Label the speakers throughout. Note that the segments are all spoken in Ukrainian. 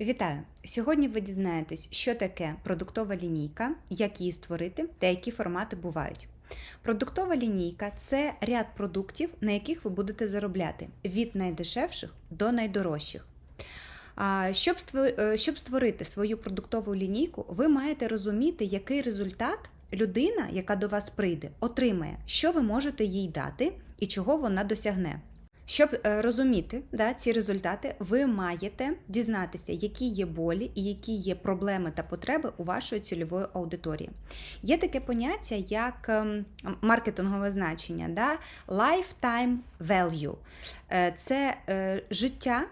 Speaker 1: Вітаю! Сьогодні ви дізнаєтесь, що таке продуктова лінійка, як її створити та які формати бувають. Продуктова лінійка це ряд продуктів, на яких ви будете заробляти від найдешевших до найдорожчих. Е, щоб створити свою продуктову лінійку, ви маєте розуміти, який результат людина, яка до вас прийде, отримає, що ви можете їй дати і чого вона досягне. Щоб е, розуміти да, ці результати, ви маєте дізнатися, які є болі і які є проблеми та потреби у вашої цільової аудиторії. Є таке поняття, як ем, маркетингове значення, да, lifetime value. Е, Це е, життя,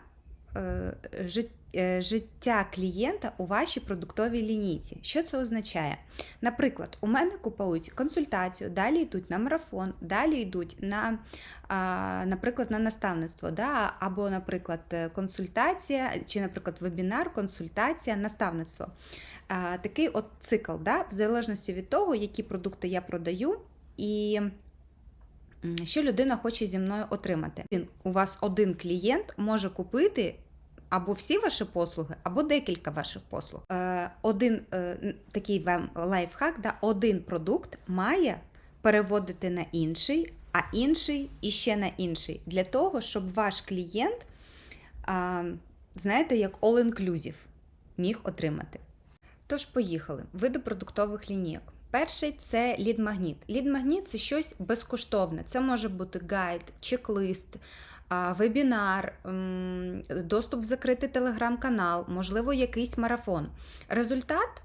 Speaker 1: жит- життя клієнта у вашій продуктовій лінійці. Що це означає? Наприклад, у мене купують консультацію, далі йдуть на марафон, далі йдуть на, наприклад, на наставництво, да? або, наприклад, е, консультація, чи, наприклад, вебінар, консультація, наставництво. Такий от цикл, да? в залежності від того, які продукти я продаю. І що людина хоче зі мною отримати. У вас один клієнт може купити або всі ваші послуги, або декілька ваших послуг. Е, один е, такий вам лайфхак, да, один продукт має переводити на інший, а інший іще на інший. Для того, щоб ваш клієнт, знаєте, як all-inclusive міг отримати. Тож, поїхали. Види продуктових лінійок. Перший це лід-магніт. Лід-магніт це щось безкоштовне. Це може бути гайд, чек-лист, вебінар, доступ в закритий телеграм-канал, можливо, якийсь марафон. Результат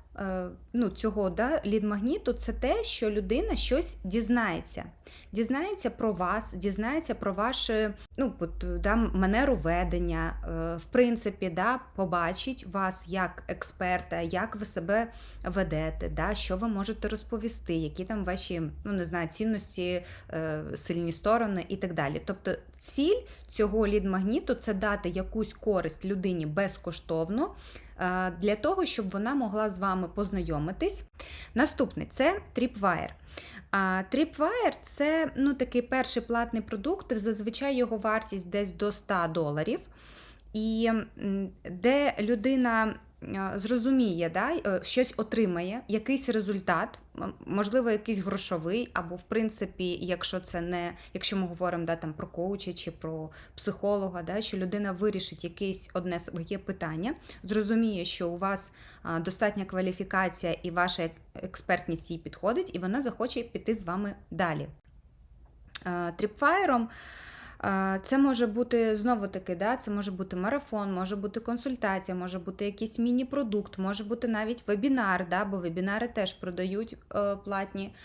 Speaker 1: ну, цього да, лід-магніту це те, що людина щось дізнається. Дізнається про вас, дізнається про ваше ну, да, манеру ведення, е, в принципі, да, побачить вас як експерта, як ви себе ведете, да, що ви можете розповісти, які там ваші ну, не знаю, цінності, е, сильні сторони і так далі. Тобто ціль цього лід-магніту це дати якусь користь людині безкоштовно е, для того, щоб вона могла з вами познайомитись. Наступний це Tripwire. А Tripwire – це ну, такий перший платний продукт, зазвичай його вартість десь до 100 доларів. І де людина е, зрозуміє, да, е, щось отримає, якийсь результат, можливо, якийсь грошовий, або, в принципі, якщо це не, якщо ми говоримо да, там, про коуча чи про психолога, да, що людина вирішить якесь одне своє питання, зрозуміє, що у вас достатня кваліфікація і ваша експертність їй підходить, і вона захоче піти з вами далі. Е, Тріпфайром е, це може бути знову таки, да, це може бути марафон, може бути консультація, може бути якийсь міні-продукт, може бути навіть вебінар, да, бо вебінари теж продають е, платні.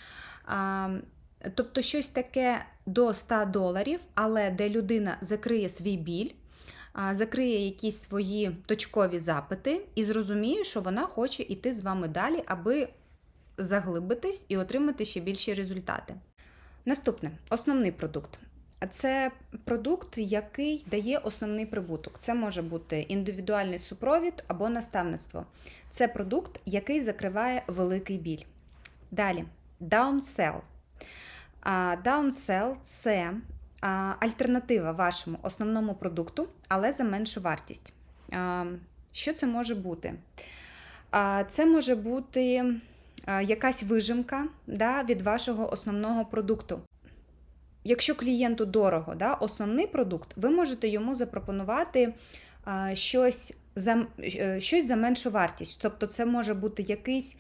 Speaker 1: Тобто щось таке до 100 доларів, але де людина закриє свій біль, закриє якісь свої точкові запити і зрозуміє, що вона хоче йти з вами далі, аби заглибитись і отримати ще більші результати. Наступне основний продукт. Це продукт, який дає основний прибуток. Це може бути індивідуальний супровід або наставництво. Це продукт, який закриває великий біль. Далі, downsell. Downsell – це альтернатива вашому основному продукту, але за меншу вартість. Що це може бути? Це може бути якась вижимка да, від вашого основного продукту. Якщо клієнту дорого, да, основний продукт, ви можете йому запропонувати щось за, е, щось за меншу вартість. Тобто це може бути якийсь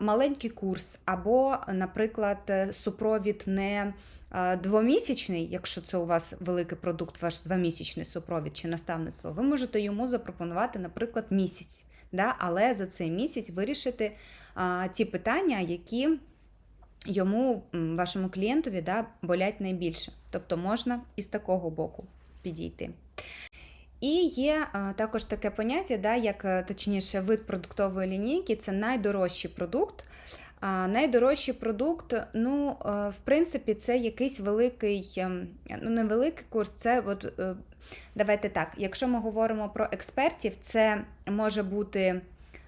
Speaker 1: маленький курс, або, наприклад, е, супровід не двомісячний, якщо це у вас великий продукт, ваш двомісячний супровід чи наставництво, ви можете йому запропонувати, наприклад, місяць. Да? Але за цей місяць вирішити ті питання, які йому, вашому клієнтові, да, болять найбільше. Тобто можна і з такого боку підійти. І є також таке поняття, да, як е, точніше, вид продуктової лінійки це найдорожчий продукт. А, найдорожчий продукт, ну, е, в принципі, це якийсь великий, ем, ну, не курс, це от, е, давайте так, якщо ми говоримо про експертів, це може бути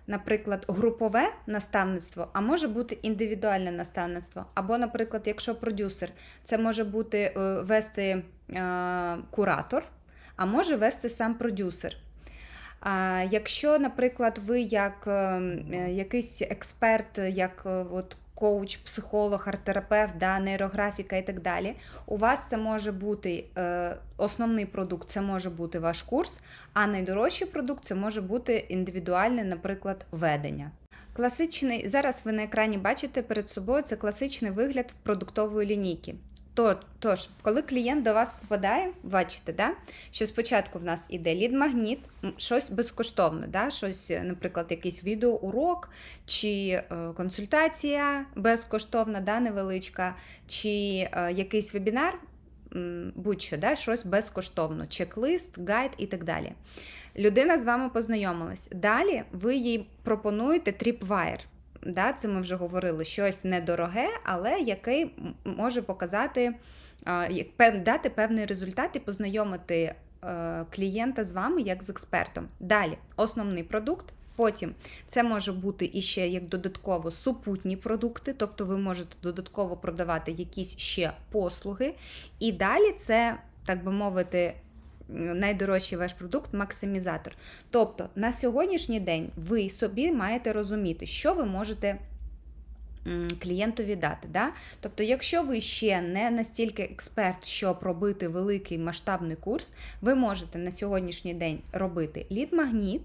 Speaker 1: наприклад, групове наставництво, а може бути індивідуальне наставництво. Або, наприклад, якщо продюсер, це може бути е, вести е, куратор, а може вести сам продюсер. А якщо, наприклад, ви як е, е, якийсь експерт, як от коуч, психолог, арт-терапевт, да, нейрографіка і так далі, у вас це може бути е, основний продукт, це може бути ваш курс, а найдорожчий продукт це може бути індивідуальне, наприклад, ведення. Класичний зараз ви на екрані бачите перед собою це класичний вигляд продуктової лінійки. То- Тож, коли клієнт до вас попадає, бачите, да, що спочатку в нас іде лід-магніт, щось безкоштовне, да, щось, е, наприклад, якийсь відеоурок чи е, консультація безкоштовна, да, невеличка, чи е, якийсь вебінар, будь-що, да, щось безкоштовно, чек-лист, гайд і так далі. Людина з вами познайомилась. Далі ви їй пропонуєте Tripwire. Да, це ми вже говорили, щось недороге, але який може показати, дати певний результат і познайомити е, клієнта з вами як з експертом. Далі основний продукт. Потім це може бути іще як додатково супутні продукти, тобто ви можете додатково продавати якісь ще послуги. І далі це, так би мовити, найдорожчий ваш продукт максимізатор. Тобто на сьогоднішній день ви собі маєте розуміти, що ви можете клієнтові дати. Да? Тобто, якщо ви ще не настільки експерт, щоб робити великий масштабний курс, ви можете на сьогоднішній день робити лід-магніт.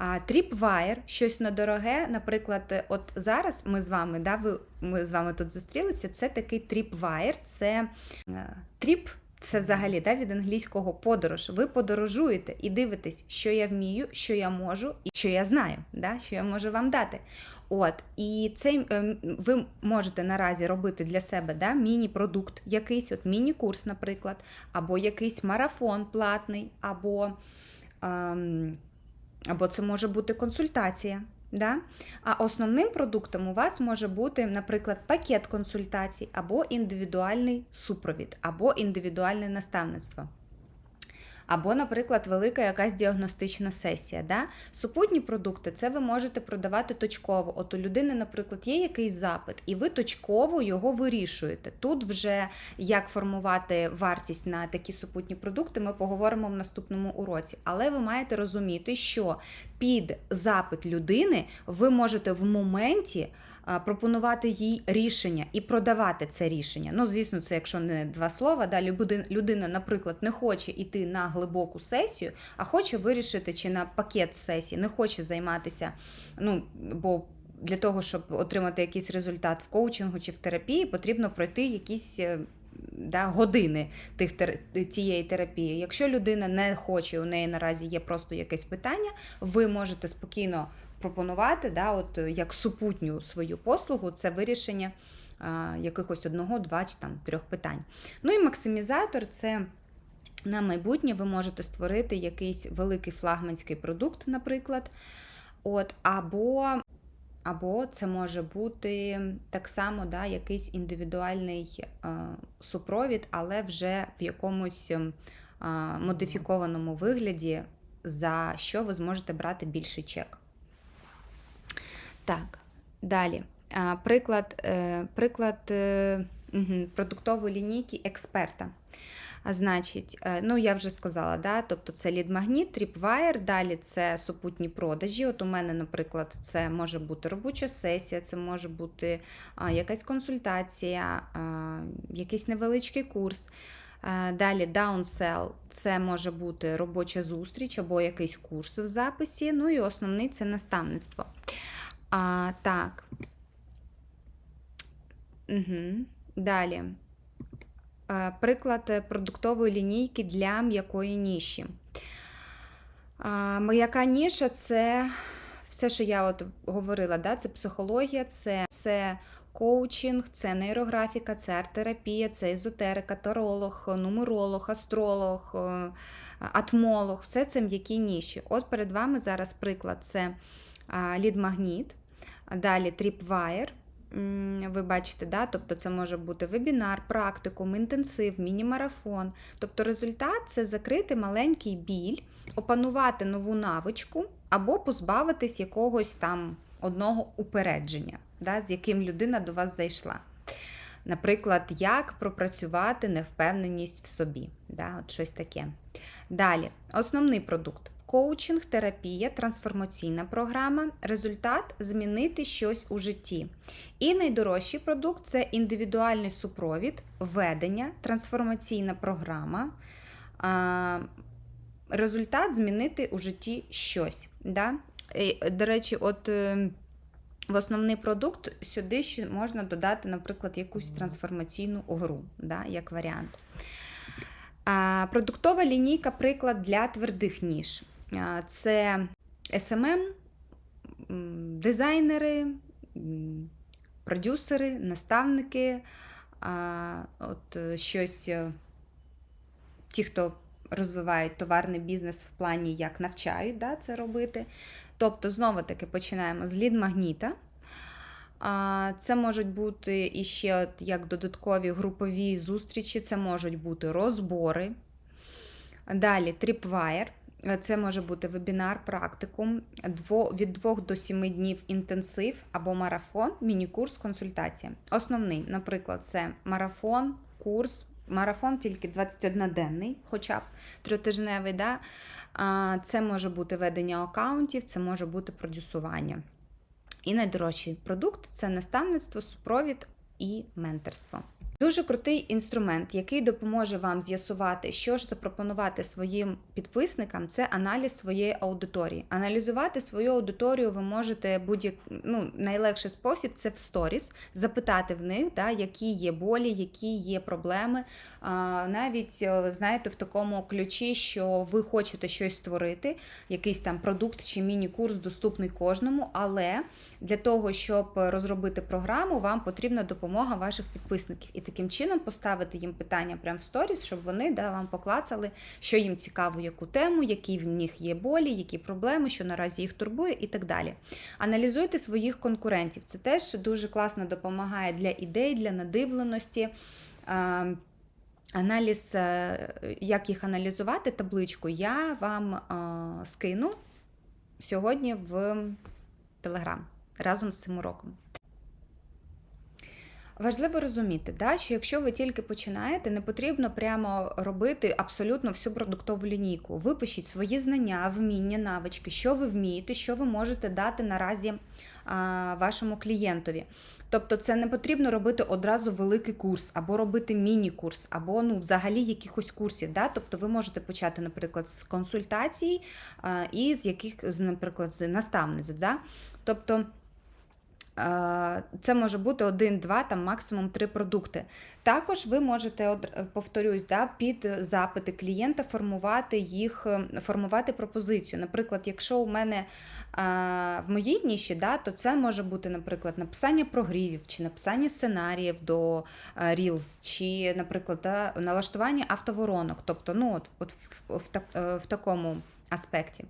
Speaker 1: Tripwire, щось недороге. Наприклад, от зараз ми з вами, да, ви, ми з вами тут зустрілися. Це такий Tripwire, це е, тріп. Це взагалі да, від англійського подорож. Ви подорожуєте і дивитесь, що я вмію, що я можу і що я знаю, да, що я можу вам дати. От, і цей ем, ви можете наразі робити для себе да, міні-продукт, якийсь от міні-курс, наприклад, або якийсь марафон платний, або. Ем, або це може бути консультація. Да? А основним продуктом у вас може бути, наприклад, пакет консультацій, або індивідуальний супровід, або індивідуальне наставництво. Або, наприклад, велика якась діагностична сесія. Да? Супутні продукти це ви можете продавати точково. От у людини, наприклад, є якийсь запит, і ви точково його вирішуєте. Тут вже як формувати вартість на такі супутні продукти, ми поговоримо в наступному уроці. Але ви маєте розуміти, що під запит людини ви можете в моменті пропонувати їй рішення і продавати це рішення. Ну, звісно, це якщо не два слова. Далі людина, наприклад, не хоче йти на глибоку сесію, а хоче вирішити, чи на пакет сесій, не хоче займатися. Ну, бо для того, щоб отримати якийсь результат в коучингу чи в терапії, потрібно пройти якісь. е, Да, години тих цієї терапії. Якщо людина не хоче, у неї наразі є просто якесь питання, ви можете спокійно пропонувати, да, от е, як супутню свою послугу, це вирішення якихось одного, два чи там трьох питань. Ну і максимізатор це. На майбутнє ви можете створити якийсь великий флагманський продукт, наприклад. От, або, або це може бути так само да, якийсь індивідуальний е, супровід, але вже в якомусь е, модифікованому вигляді, за що ви зможете брати більший чек. Так, далі. Приклад, е, приклад е, продуктової лінійки експерта. Значить, е, ну я вже сказала, да? тобто це лід-магніт, тріпвайер, далі це супутні продажі. От у мене, наприклад, це може бути робоча сесія, це може бути якась консультація, якийсь невеличкий курс. Далі downsell – це може бути робоча зустріч або якийсь курс в записі. Ну і основний це наставництво. А, так. Угу. Далі. Е, Приклад е, продуктової лінійки для м'якої ніші. А, М'яка ніша це все, що я от говорила, да? це психологія, це, це коучинг, це нейрографіка, це арт-терапія, це езотерика, таролог, нумеролог, астролог, е, атмолог. Все це м'які ніші. От перед вами зараз приклад це лід-магніт, далі тріпвайер. Ви бачите, да? тобто це може бути вебінар, практикум, інтенсив, міні-марафон. Тобто результат це закрити маленький біль, опанувати нову навичку або позбавитись якогось там одного упередження, да? з яким людина до вас зайшла. Наприклад, як пропрацювати невпевненість в собі. Да? От щось таке. Далі, основний продукт. Коучинг, терапія, трансформаційна програма, результат змінити щось у житті. І найдорожчий продукт це індивідуальний супровід, ведення, трансформаційна програма. Результат змінити у житті щось. Да? І, До речі, от е, в основний продукт сюди ще можна додати, наприклад, якусь трансформаційну гру, да, як варіант. А, Продуктова лінійка приклад для твердих ніж. Це SMM, дизайнери, продюсери, наставники, от е, щось, е, ті, хто розвивають товарний бізнес в плані, як навчають да, це робити. Тобто, знову таки починаємо з лід-магніта. Це можуть бути іще от як додаткові групові зустрічі, це можуть бути розбори. Далі Tripwire. Це може бути вебінар, практикум, від 2 до 7 днів інтенсив або марафон, міні-курс, консультація. Основний, наприклад, це марафон, курс, марафон тільки 21-денний, хоча б трьотижневий. Да? Це може бути ведення аккаунтів, це може бути продюсування. І найдорожчий продукт це наставництво, супровід і менторство. Дуже крутий інструмент, який допоможе вам з'ясувати, що ж запропонувати своїм підписникам, це аналіз своєї аудиторії. Аналізувати свою аудиторію ви можете будь-як ну, найлегший спосіб це в сторіс, запитати в них, да, які є болі, які є проблеми. А, навіть е, знаєте, в такому ключі, що ви хочете щось створити, якийсь там продукт чи міні-курс доступний кожному, але для того, щоб розробити програму, вам потрібна допомога ваших підписників. Таким чином поставити їм питання прямо в сторіс, щоб вони да, вам поклацали, що їм цікаво, яку тему, які в них є болі, які проблеми, що наразі їх турбує, і так далі. Аналізуйте своїх конкурентів. Це теж дуже класно допомагає для ідей, для надивленості. Е, Аналіз, е, як їх аналізувати, табличку, я вам е, скину сьогодні в Телеграм разом з цим уроком. Важливо розуміти, да, що якщо ви тільки починаєте, не потрібно прямо робити абсолютно всю продуктову лінійку. Випишіть свої знання, вміння, навички, що ви вмієте, що ви можете дати наразі а, вашому клієнтові. Тобто, це не потрібно робити одразу великий курс, або робити міні-курс, або ну, взагалі якихось курсів. Да? Тобто, ви можете почати, наприклад, з консультацій а, і з яких, наприклад, з наставниць. Да? Тобто. Е, Це може бути один, два, там максимум три продукти. Також ви можете, е, повторюсь, да, під запити клієнта формувати їх, е, формувати пропозицію. Наприклад, якщо у мене в моїй ніші, да, то це може бути, наприклад, написання прогрівів, чи написання сценаріїв до Reels, чи, наприклад, да, налаштування автоворонок. Тобто, ну, от, от в, в, е, в такому аспекті.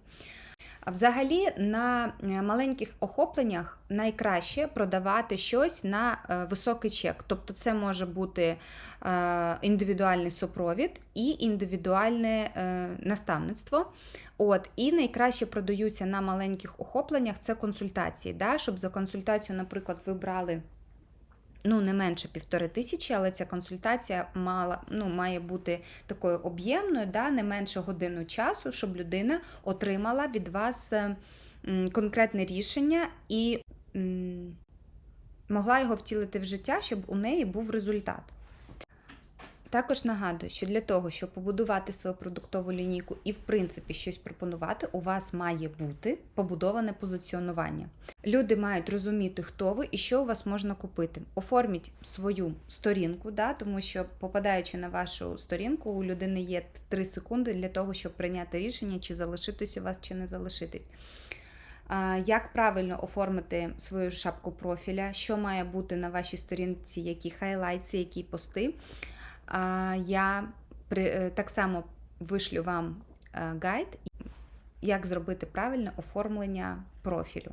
Speaker 1: Взагалі на е, маленьких охопленнях найкраще продавати щось на е, високий чек. Тобто це може бути е, індивідуальний супровід і індивідуальне наставництво. От, І найкраще продаються на маленьких охопленнях це консультації. Да? Щоб за консультацію, наприклад, ви брали ну, не менше півтори тисячі, але ця консультація мала, ну, має бути такою об'ємною, да, не менше годину часу, щоб людина отримала від вас е, конкретне рішення і могла його втілити в життя, щоб у неї був результат. Також нагадую, що для того, щоб побудувати свою продуктову лінійку і, в принципі, щось пропонувати, у вас має бути побудоване позиціонування. Люди мають розуміти, хто ви і що у вас можна купити. Оформіть свою сторінку, да, тому що, попадаючи на вашу сторінку, у людини є 3 секунди для того, щоб прийняти рішення, чи залишитись у вас, чи не залишитись. Як правильно оформити свою шапку профіля, що має бути на вашій сторінці, які хайлайтси, які пости. Я е, так само вишлю вам е, гайд, як зробити правильне оформлення профілю.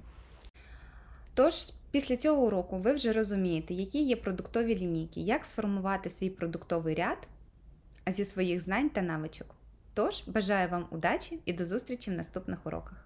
Speaker 1: Тож, після цього уроку ви вже розумієте, які є продуктові лінійки, як сформувати свій продуктовий ряд зі своїх знань та навичок. Тож, бажаю вам удачі і до зустрічі в наступних уроках.